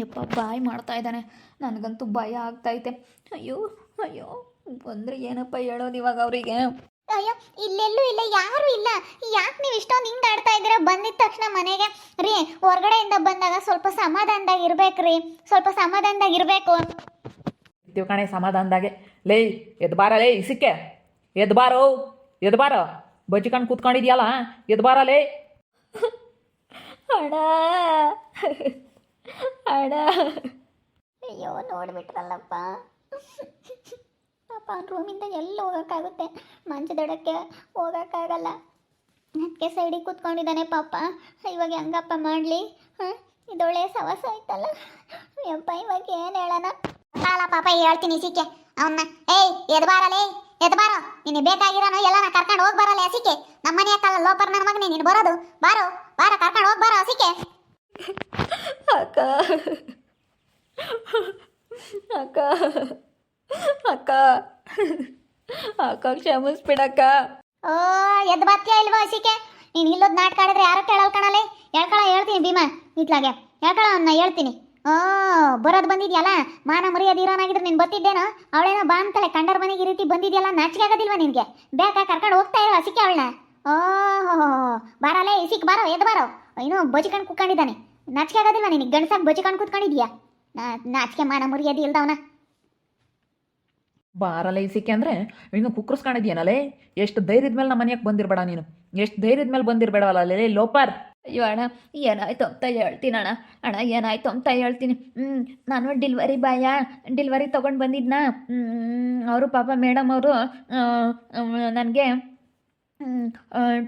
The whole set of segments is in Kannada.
ಯಪ್ಪ ಬಾಯ್ ಮಾಡ್ತಾ ಇದ್ದಾನೆ. ನನಗಂತೂ ಭಯ ಆಗ್ತೈತೆ. ಅಯ್ಯೋ ಅಯ್ಯೋ ಬಂದ್ರೆ ಏನಪ್ಪ ಹೇಳೋದು ಇವಾಗ ಅವರಿಗೆ? ಅಯ್ಯೋ ಇಲ್ಲೆಲ್ಲೂ ಇಲ್ಲ ಯಾರು ಇಲ್ಲ. ಯಾಕೆ ನೀವು ಇಷ್ಟೊಂದು ಹಿಂದಾಡ್ತಾ ಆಡ್ತಾ ಇದ್ದೀರಾ? ಬಂದಿದ ತಕ್ಷಣ ಮನೆಗೆ. ರೀ ಹೊರಗಡೆಯಿಂದ ಬಂದಾಗ ಸ್ವಲ್ಪ ಸಮಾಧಾನದಾಗ ರೀ. ಸ್ವಲ್ಪ ಸಮಾಧಾನದಾಗ ಇರಬೇಕು ಇರ್ತೀವಿ ಕಣೆ ಸಮಾಧಾನದಾಗೆ. ಲೇ ಎದ್ಬಾರ ಲೇ ಇಸಿಕ್ಕೆ ಎದ್ಬಾರೋ ಎದ್ಬಾರ ಎದ್ ಬಾರ. ಬಜ್ಜಿಕೊಂಡು ಕೂತ್ಕೊಂಡಿದ್ಯಲ್ಲ ಎದ್ಬಾರ ಲೇ. ಅಡ. ಅಡ. ಅಯ್ಯೋ, ನೋಡ್ಬಿಟ್ರಲ್ಲಪ್ಪ. ಪಾಪ, ರೂಮಿಂದ ಎಲ್ಲ ಹೋಗೋಕ್ಕಾಗುತ್ತೆ? ಮಂಚದೊಡಕ್ಕೆ ಹೋಗೋಕ್ಕಾಗಲ್ಲ. ಅದಕ್ಕೆ ಸೈಡಿಗೆ ಕೂತ್ಕೊಂಡಿದ್ದಾನೆ ಪಾಪ. ಇವಾಗ ಹೆಂಗಪ್ಪ ಮಾಡಲಿ? ಹಾಂ? ಇದೊಳ್ಳೆ ಸವಸ ಆಯ್ತಲ್ಲ? ಯಪ್ಪ, ಇವಾಗ ಏನು ಹೇಳೋಣ? ಅಲ್ಲ, ಪಾಪ, ಹೇಳ್ತೀನಿ ಸಿಕ್ಕೆ ಅವನ್ನ ಏಯ್ ಎದ್ ಎದ್ಬಾರೋ? ನೀನು ಬೇಕಾಗಿರೋನು ನಾ ಕರ್ಕೊಂಡು ಹೋಗಿ ಬರಲ್ಲ ಹಸಿಕೆ? ನಮ್ಮ ಮನೆ ಕಾಲ ಲೋಪರ್ ನನ್ನ ಮಗನೇ, ನೀನು ಬರೋದು? ಬಾರೋ, ಬಾರ, ಕರ್ಕೊಂಡು ಹೋಗಿ ಬಾರೋ ಹಸಿಕೆ. ಅಕ್ಕ. ಅಕ್ಕ. ಅಕ್ಕ. ಅಕ್ಕ, ಕ್ಷಮಿಸ್ಬಿಡಕ್ಕ. ಓ, ಎದ್ದು ಬರ್ತೀಯ ಇಲ್ವಾ ಹಸಿಕೆ? ನೀನು ಇಲ್ಲೋದ್ ನಾಟಕ ಆಡಿದ್ರೆ ಯಾರು ಕೇಳಲ್ ಕಣಲೆ? ಹೇಳ್ಕೊಳ, ಹೇಳ್ತೀನಿ ಭೀಮಾ ಇತ್ಲಾಗೆ ಹೇಳ್ಕೊಳ ಅವನ್ನ ಹೇಳ್ತೀನಿ. ಓ, ಬರೋದು ಬಂದಿದ್ಯಲ್ಲ? ಮಾನ ಮರ್ಯಾದೆ ಇರೋನಾಗಿದ್ರೆ ನೀನು ಬತ್ತಿದ್ದೇನೋ? ಅವಳೇನೋ ಬಾ ಅಂತಲೆ ಕಂಡರ್ ಮನೆಗೆ ಈ ರೀತಿ ಬಂದಿದ್ಯಲ್ಲ, ನಾಚಿಕೆ ಆಗೋದಿಲ್ವಾ ನಿನಗೆ? ಬೇಕಾ ಕರ್ಕೊಂಡು ಹೋಗ್ತಾ ಇರೋ ಹಸಿಕೆ ಅವಳನ್ನ. ಓ ಹೋ ಬಾರಲೇ, ಇಸಿಕ್ ಬಾರೋ ಎದ್ ಬಾರೋ. ಇನ್ನೂ ಬಜಿಕೊಂಡು ಕುತ್ಕೊಂಡಿದ್ದಾನೆ ನಾಚಿಕೆ ಆಗೋದಿಲ್ಲ ನಿನಗೆ. ಗಂಡಸಾಗಿ ಬಜಿಕೊಂಡು ಕೂತ್ಕೊಂಡಿದ್ಯಾ? ನಾ- ನಾಚಿಕೆ ಮಾನ ಮುರಿಯೋದು ಇಲ್ದವನ. ಬಾರಲ್ಲ ಸಿಕ್ಕೆ ಅಂದರೆ? ಇನ್ನು ಕುಕ್ಕರ್ಸ್ಕೊಂಡಿದ್ಯಾನಲ್ಲೇ ಎಷ್ಟು ಧೈರ್ಯದ ಮೇಲೆ ನಮ್ಮ ಮನೆಯಾಗೆ ಬಂದಿರಬೇಡ ನೀನು. ಎಷ್ಟು ಧೈರ್ಯದ ಮೇಲೆ ಬಂದಿರಬೇಡವಲ್ಲ ಅಲ್ಲೇ ಲೋಪರ್. ಅಯ್ಯೋ ಅಣ್ಣ ಏನಾಯ್ತು ಅಂತ ಹೇಳ್ತೀನಿ ಅಣ್ಣ. ಅಣ್ಣ ಏನಾಯ್ತು ಅಂತ ಹೇಳ್ತೀನಿ. ಹ್ಞೂ ನಾನು ಡಿಲ್ವರಿ ಬಾಯ. ಡಿಲ್ವರಿ ತೊಗೊಂಡು ಬಂದಿದ್ನ. ಅವರು ಪಾಪ ಮೇಡಮ್ ಅವರು ನನಗೆ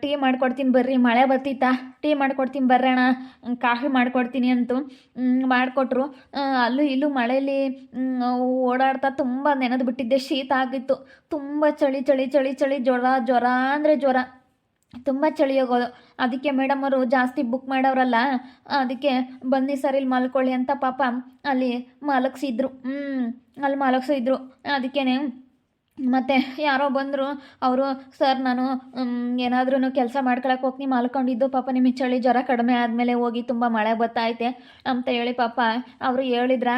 ಟೀ ಮಾಡ್ಕೊಡ್ತೀನಿ ಬರ್ರಿ, ಮಳೆ ಬರ್ತಿತ್ತಾ ಟೀ ಮಾಡ್ಕೊಡ್ತೀನಿ ಬರ್ರಿ ಅಣ್ಣ. ಕಾಫಿ ಮಾಡ್ಕೊಡ್ತೀನಿ ಅಂತು. ಮಾಡಿಕೊಟ್ರು. ಅಲ್ಲೂ ಇಲ್ಲೂ ಮಳೆಯಲ್ಲಿ ಓಡಾಡ್ತಾ ತುಂಬ ನೆನೆದು ಬಿಟ್ಟಿದ್ದೆ. ಶೀತ ಆಗಿತ್ತು. ತುಂಬ ಚಳಿ ಚಳಿ ಚಳಿ ಚಳಿ, ಜ್ವರ ಜ್ವರ ಅಂದರೆ ಜ್ವರ. ತುಂಬ ಚಳಿ ಹೋಗೋದು ಅದಕ್ಕೆ ಮೇಡಮ್ ಅವರು ಜಾಸ್ತಿ ಬುಕ್ ಮಾಡೋರಲ್ಲ ಅದಕ್ಕೆ ಬನ್ನಿ ಸರ್ ಇಲ್ಲಿ ಮಲ್ಕೊಳ್ಳಿ ಅಂತ ಪಾಪ ಅಲ್ಲಿ ಮಲಗಿಸಿದ್ರು. ಹ್ಞೂ ಅಲ್ಲಿ ಮಲಗಿಸಿದ್ರು. ಅದಕ್ಕೇನೆ ಮತ್ತು ಯಾರೋ ಬಂದರು, ಅವರು, ಸರ್, ನಾನು ಏನಾದ್ರೂ ಕೆಲಸ ಮಾಡ್ಕೊಳಕ್ಕೆ ಹೋಗಿ ಮಲ್ಕೊಂಡಿದ್ದು ಪಾಪ ನಿಮಗೆ ಚಳಿ ಜ್ವರ ಕಡಿಮೆ ಆದಮೇಲೆ ಹೋಗಿ ತುಂಬ ಮಳೆ ಬತ್ತೈತೆ ಅಂತ ಹೇಳಿ ಪಾಪ ಅವರು ಹೇಳಿದ್ರ,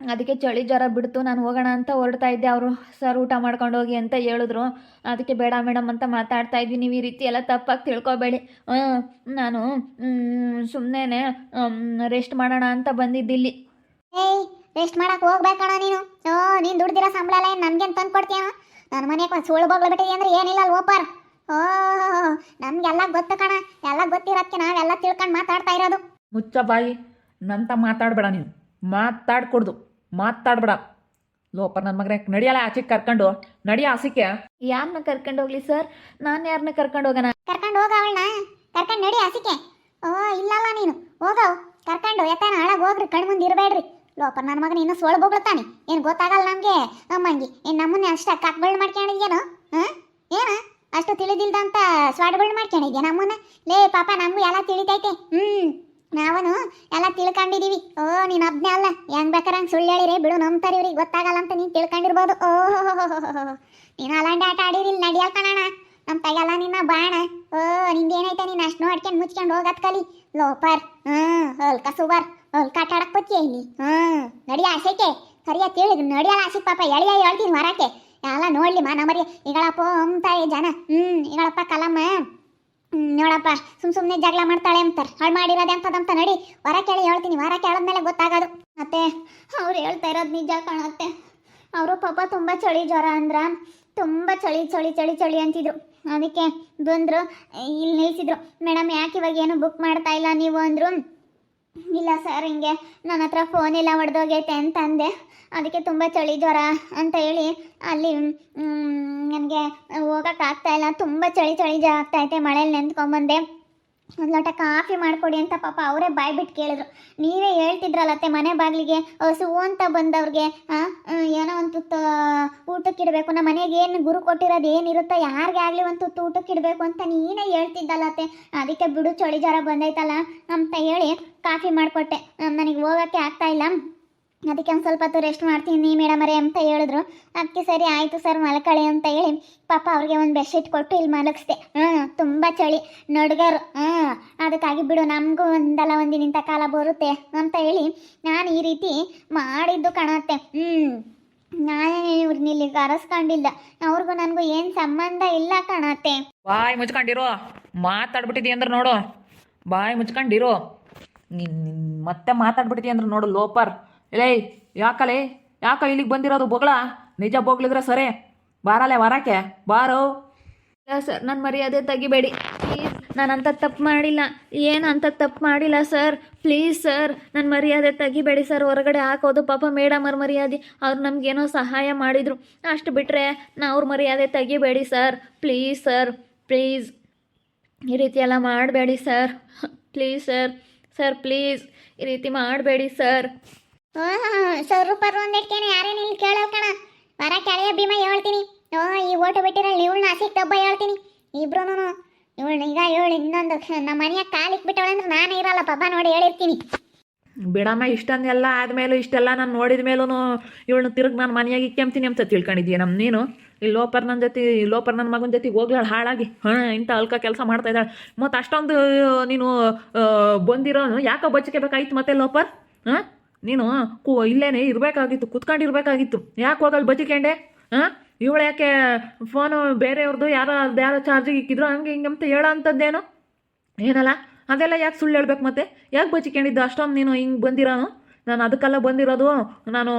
ಅದಕ್ಕೆ ಚಳಿ ಜ್ವರ ಬಿಡ್ತು, ನಾನು ಹೋಗೋಣ ಅಂತ ಹೊರಡ್ತಾ ಇದ್ದೆ, ಅವರು, ಸರ್, ಊಟ ಮಾಡ್ಕೊಂಡು ಹೋಗಿ, ಅಂತ ಹೇಳಿದ್ರು. ಅದಕ್ಕೆ ಬೇಡ ಮೇಡಮ್ ಅಂತ ಮಾತಾಡ್ತಾ ಇದ್ವಿ, ನೀವು ಈ ರೀತಿ ಎಲ್ಲ ತಪ್ಪಾಗಿ ತಿಳ್ಕೊಬೇಡಿ. ನಾನು ಸುಮ್ಮನೆ ರೆಸ್ಟ್ ಮಾಡೋಣ ಅಂತ ಬಂದಿದ್ದಿಲ್ಲಿ. ರೆಸ್ಟ್ ಮಾಡಕ್ ಹೋಗ್ಬೇಕಣ ನೀನು. ಓ ನೀನ್ ದುಡ್ದಿರೋ ಸಂಬಳ ಎಲ್ಲ ಏನ್ ನನ್ಗೇನ್ ತಂದು ಕೊಡ್ತೀಯ ನನ್ನ ಮನೆಗೆ ಒಂದು ಸುಳ್ಳು ಬಗ್ಲು ಬಿಟ್ಟಿದೆ ಅಂದ್ರೆ ಏನಿಲ್ಲ ಅಲ್ಲಿ ಓಪರ್. ಓ ನಮ್ಗೆಲ್ಲ ಗೊತ್ತು ಕಣ. ಎಲ್ಲ ಗೊತ್ತಿರೋದಕ್ಕೆ ನಾವೆಲ್ಲ ತಿಳ್ಕೊಂಡು ಮಾತಾಡ್ತಾ ಇರೋದು. ಮುಚ್ಚ ಬಾಯಿ. ನಂತ ಮಾತಾಡ್ಬೇಡ ನೀನು. ಮಾತಾಡ್ಕೊಡ್ದು. ಮಾತಾಡ್ಬೇಡ. ಲೋಪರ್ ನನ್ನ ಮಗನೇ ನಡಿಯಲ್ಲ ಆಚೆಗೆ ಕರ್ಕೊಂಡು. ನಡಿಯ ಆಸಿಕೆ ಯಾರನ್ನ ಕರ್ಕೊಂಡು ಹೋಗ್ಲಿ ಸರ್ ನಾನು ಯಾರನ್ನ ಕರ್ಕೊಂಡು ಹೋಗೋಣ? ಕರ್ಕೊಂಡು ಹೋಗ ಅವಳನ್ನ. ಕರ್ಕೊಂಡು ನಡಿ ಆಸಿಕೆ ಓ ಇಲ್ಲಲ್ಲ ನೀನು. ಹೋಗವ್ ಕರ್ಕೊಂಡು ಎತ್ತಾನ ಹಾಳಾಗಿ ಹೋಗ್ರಿ. ಕಣ್ ಮುಂದೆ ಇರಬೇಡ್ರಿ. ಲೋಪರ್ ನನ್ನ ಮಗನ ಇನ್ನೂ ಸೋಳು ಬೊಗ್ಳುತ್ತಾನೆ ಏನು ಗೊತ್ತಾಗಲ್ಲ ನಮಗೆ? ಅಮ್ಮಂಗಿ, ಏನು ನಮ್ಮನ್ನೇ ಅಷ್ಟು ಕಾಕ್ಬಳ್ಳು ಮಾಡ್ಕೊಂಡಿದ್ಯೇನು ಹಾಂ? ಏನು? ಅಷ್ಟು ತಿಳಿದಿಲ್ದಂತ ಸ್ವಾಡ್ಬಳ್ಳು ಮಾಡ್ಕೊಂಡಿದ್ಯಾ ನಮ್ಮನ್ನ? ಲೇ ಪಾಪ, ನಮಗೂ ಎಲ್ಲ ತಿಳಿತೈತೆ. ಹ್ಞೂ ನಾವನು ಎಲ್ಲ ತಿಳ್ಕೊಂಡಿದೀವಿ. ಓ, ನೀನು ಅಬ್ನೇ ಅಲ್ಲ. ಹೆಂಗ್ ಬೇಕಾರೆ ಹಂಗೆ ಸುಳ್ಳು ಹೇಳಿರಿ, ಬಿಡು ನಂಬ್ತಾರೆ ಇವ್ರಿಗೆ. ಗೊತ್ತಾಗಲ್ಲ ಅಂತ ನೀನು ತಿಳ್ಕೊಂಡಿರ್ಬೋದು. ಓಹೋ ನೀನು ಅಲಾಂಡೆ ಆಟ ಆಡಿರಿಲ್ಲ ನಡಿಯಲ್ ಕಣಣ್ಣ. ನಮ್ಮ ತಗಲ್ಲ ನಿನ್ನ ಬಾಣ. ಓ, ನಿಂದೇನೈತೆ ನೀನು ಅಷ್ಟು ನೋಡ್ಕೊಂಡು ಮುಚ್ಕೊಂಡು ಹೋಗತ್ ಕಲಿ. ಲೋಪರ್. ಹ್ಞೂ ಹಲ್ಕ ಸುಬರ್. ಹೊಲ್ಕ ಆಟ ಆಡಕ್ ಬತ್ತೀಯ ಇಲ್ಲಿ? ಹ್ಮ್ ನಡಿಯ ಆಸೆಕೆ? ಕರಿಯ ತಿಳಿದು ನಡಿಯಲ್ಲ ಆಸೆ ಪಾಪ, ಎಳಿಯ ಹೇಳ್ತೀನಿ ಹೊರಕ್ಕೆ ಎಲ್ಲ ನೋಡ್ಲಿ ಮಾ ನಮರಿ ಈಗಳಪ್ಪ ಅಂತಾರೆ ಜನ. ಹ್ಮ್, ಈಗಳಪ್ಪ ಕಲಮ್ಮ. ನೋಡಪ್ಪ, ಸುಮ್ ಸುಮ್ನೆ ಜಗಳ ಮಾಡ್ತಾಳೆ ಅಂತಾರೆ. ಹಾಳು ಮಾಡಿರೋದೆ ಅಂತದಂತ ನಡಿ. ಹೊರ ಕೇಳಿ ಹೇಳ್ತೀನಿ ಹೊರ ಕೇಳಿದ್ಮೇಲೆ ಗೊತ್ತಾಗೋದು. ಮತ್ತೆ ಅವ್ರು ಹೇಳ್ತಾ ಇರೋದು ನಿಜ ಕಾಣತ್ತೆ. ಅವರು ಪಾಪ ತುಂಬ ಚಳಿ ಜ್ವರ ಅಂದ್ರ ತುಂಬ ಚಳಿ ಚಳಿ ಚಳಿ ಚಳಿ ಅಂತಿದ್ರು. ಅದಕ್ಕೆ ಬಂದರು, ಇಲ್ಲಿ ನಿಲ್ಲಿಸಿದ್ರು ಮೇಡಮ್, ಯಾಕೆ ಇವಾಗ ಏನು ಬುಕ್ ಮಾಡ್ತಾ ಇಲ್ಲ ನೀವು ಅಂದರು? ಇಲ್ಲ ಸರ್, ಹಿಂಗೆ ನನ್ನ ಹತ್ರ ಫೋನ್ ಎಲ್ಲ ಹೊಡೆದೋಗೈತೆ ಅಂತ ಅಂದೆ. ಅದಕ್ಕೆ ತುಂಬ ಚಳಿ ಜ್ವರ ಅಂತ ಹೇಳಿ ಅಲ್ಲಿ ನನಗೆ ಹೋಗೋಕ್ಕಾಗ್ತಾ ಇಲ್ಲ. ತುಂಬ ಚಳಿ ಚಳಿ ಐತೆ, ಮಳೇಲಿ ನೆಂದ್ಕೊಂಬಂದೆ ಒಂದು ಲೋಟ ಕಾಫಿ ಮಾಡಿಕೊಡಿ ಅಂತ ಪಾಪ ಅವರೇ ಬಾಯ್ ಬಿಟ್ಟು ಕೇಳಿದ್ರು. ನೀವೇ ಹೇಳ್ತಿದ್ರಲ್ಲತ್ತೆ ಮನೆ ಬಾಗಿಲಿಗೆ ಹಸು ಅಂತ ಬಂದವ್ರಿಗೆ ಏನೋ ಒಂದು ತುತ್ತು ಊಟಕ್ಕೆ ಇಡಬೇಕು, ನಮ್ಮ ಮನೆಗೆ ಏನು ಗುರು ಕೊಟ್ಟಿರೋದು ಏನಿರುತ್ತೋ ಯಾರಿಗೆ ಆಗಲಿ ಒಂದು ತುತ್ತು ಊಟಕ್ಕೆ ಇಡಬೇಕು ಅಂತ ನೀನೇ ಹೇಳ್ತಿದ್ದಲ್ಲತ್ತೆ ಅದಕ್ಕೆ ಬಿಡು, ಚಳಿ ಜ್ವರ ಬಂದೈತಲ್ಲ, ಅಂತ ಹೇಳಿ ಕಾಫಿ ಮಾಡಿಕೊಟ್ಟೆ. ನನಗೆ ಹೋಗೋಕ್ಕೆ ಆಗ್ತಾ ಇಲ್ಲ. ಅದಕ್ಕೆ ಒಂದು ಸ್ವಲ್ಪ ಹೊತ್ತು ರೆಸ್ಟ್ ಮಾಡ್ತೀನಿ ಮೇಡಮರೇ ಅಂತ ಹೇಳಿದ್ರು. ಅದಕ್ಕೆ ಸರಿ ಆಯಿತು ಸರ್ ಮಲಕಳೆ ಅಂತ ಹೇಳಿ ಪಾಪ ಅವ್ರಿಗೆ ಒಂದು ಬೆಡ್ಶೀಟ್ ಕೊಟ್ಟು ಇಲ್ಲಿ ಮಲಗಿಸ್ದೆ. ಹ್ಞೂ ತುಂಬ ಚಳಿ. ನಡುಗರು ಹ್ಞೂ ಅದಕ್ಕಾಗಿ ಬಿಡು, ನಮಗೂ ಒಂದಲ್ಲ ಒಂದಿನ ಇಂಥ ಕಾಲ ಬರುತ್ತೆ ಅಂತ ಹೇಳಿ ನಾನು ಈ ರೀತಿ ಮಾಡಿದ್ದು ಕಾಣತ್ತೆ. ಹ್ಞೂ ನಾನೇ ಇವ್ರನ್ನ ಇಲ್ಲಿ ಕರೆಸ್ಕೊಂಡಿಲ್ಲ ಅವ್ರಿಗೂ ನನಗೂ ಏನು ಸಂಬಂಧ ಇಲ್ಲ ಕಾಣತ್ತೆ. ಬಾಯ್ ಮುಚ್ಕೊಂಡಿರೋ. ಮಾತಾಡ್ಬಿಟ್ಟಿದಿ ಅಂದ್ರೆ ನೋಡು. ಬಾಯ್ ಮುಚ್ಕೊಂಡಿರೋ. ನೀನ್ ಮತ್ತೆ ಮಾತಾಡ್ಬಿಟ್ಟಿದಿ ಅಂದ್ರೆ ನೋಡು, ಲೋಪರ್. ಲೇ ಯಾಕಲೇ ಯಾಕ ಇಲ್ಲಿಗೆ ಬಂದಿರೋದು ಬೊಗಳ? ನಿಜ ಬೊಗಳಿದ್ರೆ ಸರಿ. ಬಾರಲೆ, ವರಕ್ಕೆ? ಬಾರೋ. ಸರ್ ನನ್ನ ಮರ್ಯಾದೆ ತೆಗಿಬೇಡಿ. ಪ್ಲೀಸ್ ನಾನು ಅಂಥ ತಪ್ಪು ಮಾಡಿಲ್ಲ. ಏನು ಅಂತ ತಪ್ಪು ಮಾಡಿಲ್ಲ ಸರ್? ಪ್ಲೀಸ್ ಸರ್ ನನ್ನ ಮರ್ಯಾದೆ ತೆಗಿಬೇಡಿ ಸರ್. ಹೊರಗಡೆ ಹಾಕೋದು ಪಾಪ ಮೇಡಮ್ ಅವ್ರ ಮರ್ಯಾದೆ. ಅವ್ರು ನಮಗೇನೋ ಸಹಾಯ ಮಾಡಿದರು. ಅಷ್ಟು ಬಿಟ್ಟರೆ ನಾ ಅವ್ರ ಮರ್ಯಾದೆ ತೆಗಿಬೇಡಿ ಸರ್. ಪ್ಲೀಸ್ ಸರ್ ಪ್ಲೀಸ್ ಈ ರೀತಿ ಎಲ್ಲ ಮಾಡಬೇಡಿ sir. Please sir sir please ಈ ರೀತಿ ಮಾಡಬೇಡಿ ಸರ್. ಸರ್ ಪರ್ ಒಂದಿಟ್ಕೇನೆ ಯಾರೇನು ಇಲ್ಲಿ ಕೇಳಲ್ ಕಣ. ವರ ಕೆಳೆಯ ಭೀಮ ಹೇಳ್ತೀನಿ. ಓ, ಈ ಓಟು ಬಿಟ್ಟಿರಲ್ಲ ಇವಳನ್ನ ನಾಸಿಕ್ ಡಬ್ಬ ಹೇಳ್ತೀನಿ. ಇಬ್ರು ಇವಳು ಈಗ ಹೇಳಿ ಇನ್ನೊಂದು ನಮ್ಮ ಮನೆಯ ಕಾಲಿಕ್ ಬಿಟ್ಟವಳೆ ಅಂದ್ರೆ ನಾನೇ ಇರಲ್ಲ, ಪಾಪ ನೋಡಿ ಹೇಳಿರ್ತೀನಿ. ಬಿಡಮ್ಮ, ಇಷ್ಟನ್ನೆಲ್ಲ ಆದಮೇಲೂ ಇಷ್ಟೆಲ್ಲ ನಾನು ನೋಡಿದ ಮೇಲೂ ಇವಳನ್ನ ತಿರುಗಿ ನಾನು ಮನೆಯಾಗಿ ಇಕ್ಕೆಂತೀನಿ ಅಂತ ತಿಳ್ಕೊಂಡಿದ್ದೀಯ ನಮ್ಮ ನೀನು? ಈ ಲೋಪರ್ ನನ್ನ ಜೊತೆ ಲೋಪರ್ ನನ್ನ ಮಗನ ಜೊತೆಗೆ ಹೋಗ್ಲಾಳ ಹಾಳಾಗಿ. ಹಾಂ, ಇಂಥ ಅಲ್ಕ ಕೆಲಸ ಮಾಡ್ತಾ ಇದ್ದಾಳೆ. ಮತ್ತು ಅಷ್ಟೊಂದು, ನೀನು ಬಂದಿರೋನು ಯಾಕೋ ಬೇಕಾಯ್ತು ಮತ್ತೆ ಲೋಪರ್? ಹಾಂ? ನೀನು, ಕೂ, ಇಲ್ಲೇನೆ, ಇರಬೇಕಾಗಿತ್ತು, ಕುತ್ಕೊಂಡಿರ್ಬೇಕಾಗಿತ್ತು. ಯಾಕೆ ಹೋಗಲ್ಲಿ ಬದುಕೊಂಡೆ ಹಾಂ ಇವಳು ಯಾಕೆ ಫೋನು ಬೇರೆಯವ್ರದ್ದು ಯಾರೋ ಅದು ಯಾರೋ ಚಾರ್ಜಿಗೆ ಇಕ್ಕಿದ್ರು ಹಂಗೆ ಹಿಂಗೆ ಅಂತ ಹೇಳೋ ಅಂಥದ್ದೇನು ಏನಲ್ಲ, ಅದೆಲ್ಲ ಯಾಕೆ ಸುಳ್ಳು ಹೇಳ್ಬೇಕು ಮತ್ತೆ? ಯಾಕೆ ಬಚ್ಚಿಕೊಂಡಿದ್ದು ಅಷ್ಟೊಂದು ನೀನು ಹಿಂಗೆ ಬಂದಿರೋನು? ನಾನು ಅದಕ್ಕೆಲ್ಲ ಬಂದಿರೋದು, ನಾನು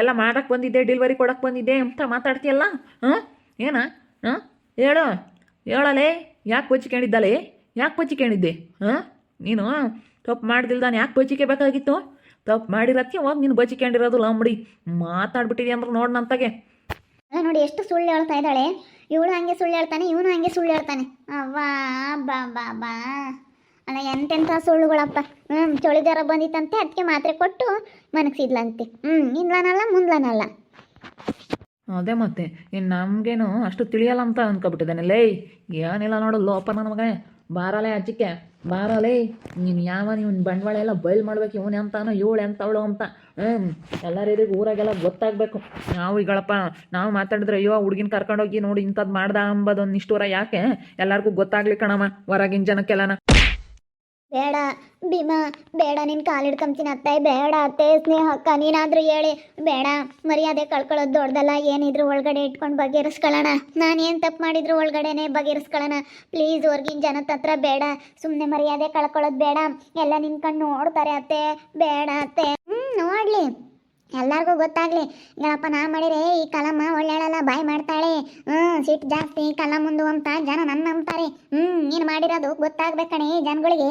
ಎಲ್ಲ ಮಾಡೋಕ್ಕೆ ಬಂದಿದ್ದೆ ಡೆಲಿವರಿ ಕೊಡೋಕ್ಕೆ ಬಂದಿದ್ದೆ ಅಂತ ಮಾತಾಡ್ತೀಯಲ್ಲ? ಹಾಂ ಏನ? ಹಾಂ ಹೇಳು. ಹೇಳಲೇ? ಯಾಕೆ ಬಚ್ಚಿಕೊಂಡಿದ್ದಲೇ ಯಾಕೆ ಬಚ್ಚಿಕೊಂಡಿದ್ದೆ ಹಾಂ ನೀನು ತಪ್ಪು ಮಾಡ್ದಿಲ್ದಾನೆ ಯಾಕೆ ಬಚ್ಚಿಕೆ ತಪ್ಪು ಮಾಡಿರೋಕ್ಕೆ ಹೋಗಿ ನೀನು ಬಜಿಕೊಂಡಿರೋದು ಲಂಬಡಿ? ಮಾತಾಡ್ಬಿಟ್ಟಿದೆ ಅಂದ್ರೆ ನೋಡಿ ನಂತಾಗೆ. ನೋಡಿ ಎಷ್ಟು ಸುಳ್ಳು ಹೇಳ್ತಾ ಇದ್ದಾಳೆ. ಇವಳು ಹಂಗೆ ಸುಳ್ಳು ಹೇಳ್ತಾನೆ ಇವನು ಹಂಗೆ ಸುಳ್ಳು ಹೇಳ್ತಾನೆ. ಅವ್ವಾ ಬಾ ಬಾ ಬಾ. ಅಲ್ಲ ಎಂತೆಂಥ ಸುಳ್ಳುಗಳಪ್ಪ. ಹ್ಞೂ ಚಳಿಗಾರ ಬಂದಿತ್ತಂತೆ ಅದಕ್ಕೆ ಮಾತ್ರೆ ಕೊಟ್ಟು ಮನಗಿಸಿದ್ಲಂತೆ. ಹ್ಞೂ ಇಂದ್ಲನಲ್ಲ ಮುಂದ್ಲನಲ್ಲ. ಅದೇ ಮತ್ತೆ ಇನ್ನು ನಮಗೇನು ಅಷ್ಟು ತಿಳಿಯಲ್ಲ ಅಂತ ಅನ್ಕೊಬಿಟ್ಟಿದ್ದಾನೆ. ಲೇ ಏನಿಲ್ಲ ನೋಡು ಲೋಪ ನನ್ನ ಮಗನೇ. ಬಾರಲೇ ಅಜ್ಜಿಕೆ. ಬಾರಲೇ, ನೀನು ಯಾವ ನೀವು ಬಂಡವಾಳ ಎಲ್ಲ ಬಯಲು ಮಾಡ್ಬೇಕು, ಇವನು ಎಂತಾನೋ, ಇವಳು ಎಂತವಳು ಅಂತ. ಹ್ಞೂ ಎಲ್ಲರಿಗೂ ಊರಾಗೆಲ್ಲ ಗೊತ್ತಾಗಬೇಕು. ನಾವು ಈಗಳಪ್ಪ, ನಾವು ಮಾತಾಡಿದ್ರೆ ಅಯ್ಯೋ ಹುಡುಗಿನ ಕರ್ಕೊಂಡೋಗಿ ನೋಡಿ ಇಂಥದ್ದು ಮಾಡ್ದ ಅಂಬೋದೊಂದು ನಿಷ್ಠೂರ ಯಾಕೆ? ಎಲ್ಲರಿಗೂ ಗೊತ್ತಾಗ್ಲಿ ಕಣಮ್ಮ, ಹೊರಗಿನ ಜನಕ್ಕೆಲ್ಲನ. ಬೇಡ. ಭೀಮಾ, ಬೇಡ ನಿನ್ನ ಕಾಲಿಡ್ ಹಿಡ್ಕೊಂತೀನಿ ಅತ್ತೆ, ಬೇಡ ಅತ್ತೆ, ಸ್ನೇಹಕ್ಕ, ನೀನಾದರೂ ಹೇಳಿ. ಬೇಡ, ಮರ್ಯಾದೆ ಕಳ್ಕೊಳ್ಳೋದು ದೊಡ್ಡದಲ್ಲ, ಏನಿದ್ರು ಒಳಗಡೆ ಇಟ್ಕೊಂಡು ಬಗೆಹರಿಸ್ಕೊಳ್ಳೋಣ. ನಾನು ಏನು ತಪ್ಪು ಮಾಡಿದ್ರು ಒಳಗಡೆನೆ ಬಗೆಹರಿಸ್ಕೊಳ್ಳೋಣ. ಪ್ಲೀಸ್, ಹೊರ್ಗಿನ ಜನದ ಹತ್ರ ಬೇಡ. ಸುಮ್ಮನೆ ಮರ್ಯಾದೆ ಕಳ್ಕೊಳ್ಳೋದು ಬೇಡ. ಎಲ್ಲ ನಿನ್ ಕಣ್ಣು ನೋಡ್ತಾರೆ ಅತ್ತೆ. ಬೇಡ ಅತ್ತೆ. ಹ್ಞೂ ನೋಡಲಿ. ಎಲ್ಲರಿಗೂ ಗೊತ್ತಾಗ್ಲಿ. ಗಣಪ್ಪ ನಾ ಮಾಡಿರೆ ಈ ಕಲಮ್ಮ ಒಳ್ಳೆಳಲ್ಲ ಬಾಯ್ ಮಾಡ್ತಾಳೆ. ಹ್ಞೂ ಸಿಟ್ಟು ಜಾಸ್ತಿ, ಕಲ ಮುಂದು ಅಂತ ಜನ ನನ್ನ ನಂಬ್ತಾರೆ. ಹ್ಞೂ ನೀನು ಮಾಡಿರೋದು ಗೊತ್ತಾಗ್ಬೇಕಣೆ ಜನಗಳಿಗೆ.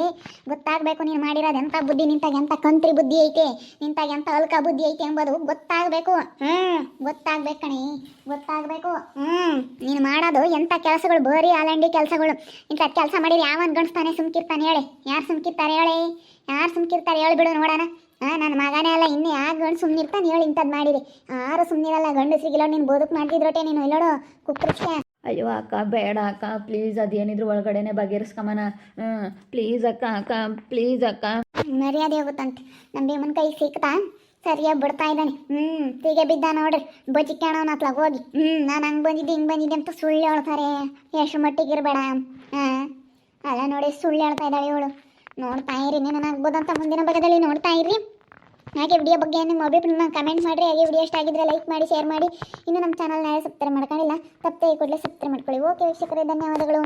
ಗೊತ್ತಾಗಬೇಕು ನೀನು ಮಾಡಿರೋದು ಎಂಥ ಬುದ್ಧಿ, ನಿಂತಾಗ ಎಂಥ ಕಂತ್ರಿ ಬುದ್ಧಿ ಐತೆ, ನಿಂತಾಗ ಎಂಥ ಅಲ್ಕ ಬುದ್ಧಿ ಐತೆ ಎಂಬುದು ಗೊತ್ತಾಗಬೇಕು. ಹ್ಞೂ ಗೊತ್ತಾಗ್ಬೇಕಣೆ ಗೊತ್ತಾಗಬೇಕು. ಹ್ಞೂ ನೀನು ಮಾಡೋದು ಎಂಥ ಕೆಲಸಗಳು, ಬೋರಿ ಆಲಂಡಿ ಕೆಲಸಗಳು. ಇಂಥ ಕೆಲಸ ಮಾಡಿದ್ರೆ ಯಾವನ್ ಗಣಸ್ತಾನೆ ಸುಮ್ಕಿರ್ತಾನೆ ಹೇಳಿ. ಯಾರು ಸುಮ್ಕಿರ್ತಾರೆ ಹೇಳಿ? ಯಾರು ಸುಮ್ಕಿರ್ತಾರೆ ಹೇಳಿ ಬಿಡು ನೋಡೋಣ. ಆ ನನ್ನ ಮಗನೇ ಅಲ್ಲ ಇನ್ನು ಯಾಕೆ ಗಂಡು ಸುಮ್ಮನಿರ್ತಾನೆ ಹೇಳಿ ಇಂಥದ್ದು ಮಾಡಿರಿ. ಯಾರು ಸುಮ್ಮನಿರಲ್ಲ ಗಂಡು ಸಿಗಿಲ್ಲ ನೀನು ಬದುಕು ಮಾಡ್ತಿದ್ರೊಟ್ಟೆ ನೀನು ಇಲ್ಲೋಡು ಕುಕ್ಕರಿಸ್ಕೆ ಅಯ್ಯೋ ಅಕ್ಕ ಬೇಡ ಅಕ್ಕ ಪ್ಲೀಸ್ ಅದೇನಿದ್ರು ಒಳಗಡೆನೆ ಬಗೆಹರಿಸ್ಕಮನ ಪ್ಲೀಸ್ ಅಕ್ಕ ಅಕ್ಕ ಪ್ಲೀಸ್ ಅಕ್ಕ. ಮರ್ಯಾದೆ ಹೋಗುತ್ತಂತೆ. ನಮ್ಮ ಭೀಮನ ಕೈ ಸಿಕ್ತಾ? ಸರಿಯಾಗಿ ಬಿಡ್ತಾ ಇದ್ದಾನೆ. ಹ್ಞೂ ಹೀಗೆ ಬಿದ್ದ ನೋಡ್ರಿ ಬಚಿಕ್ಕಾಣವನ ಅತ್ಲಾಗ ಹೋಗಿ. ಹ್ಞೂ ನಾನು ಹಂಗೆ ಬಂದಿದ್ದೆ ಹಿಂಗೆ ಬಂದಿದ್ದೆ ಅಂತ ಸುಳ್ಳು ಹೇಳ್ತಾರೆ. ಎಷ್ಟು ಮಟ್ಟಿಗೆ ಇರಬೇಡ. ಹಾಂ ಅಲ್ಲ ನೋಡಿ ಸುಳ್ಳು ಹೇಳ್ತಾ ಇದ್ದಾಳೆ ಇವಳು ನೋಡ್ತಾ ಇರಿ ಏನಾಗ್ಬೋದಂತ ಮುಂದಿನ ಭಾಗದಲ್ಲಿ ನೋಡ್ತಾ ಇರಿ ಹಾಗೆ ವಿಡಿಯೋ ಬಗ್ಗೆ ನಿಮ್ಮ ಅಭಿಪ್ರಾಯ ಕಮೆಂಟ್ ಮಾಡಿರಿ. ಹಾಗೆ ವಿಡಿಯೋ ಇಷ್ಟ ಆಗಿದ್ರೆ ಲೈಕ್ ಮಾಡಿ ಶೇರ್ ಮಾಡಿ. ಇನ್ನು ನಮ್ಮ ಚಾನಲ್ನ ಸಬ್ಸ್ಕ್ರೈಬ್ ಮಾಡ್ಕೊಂಡಿಲ್ಲ, ತಪ್ಪದೆ ಕೂಡಲೇ ಸಬ್ಸ್ಕ್ರೈಬ್ ಮಾಡ್ಕೊಳ್ಳಿ. ಓಕೆ ವೀಕ್ಷಕರೇ, ಧನ್ಯವಾದಗಳು.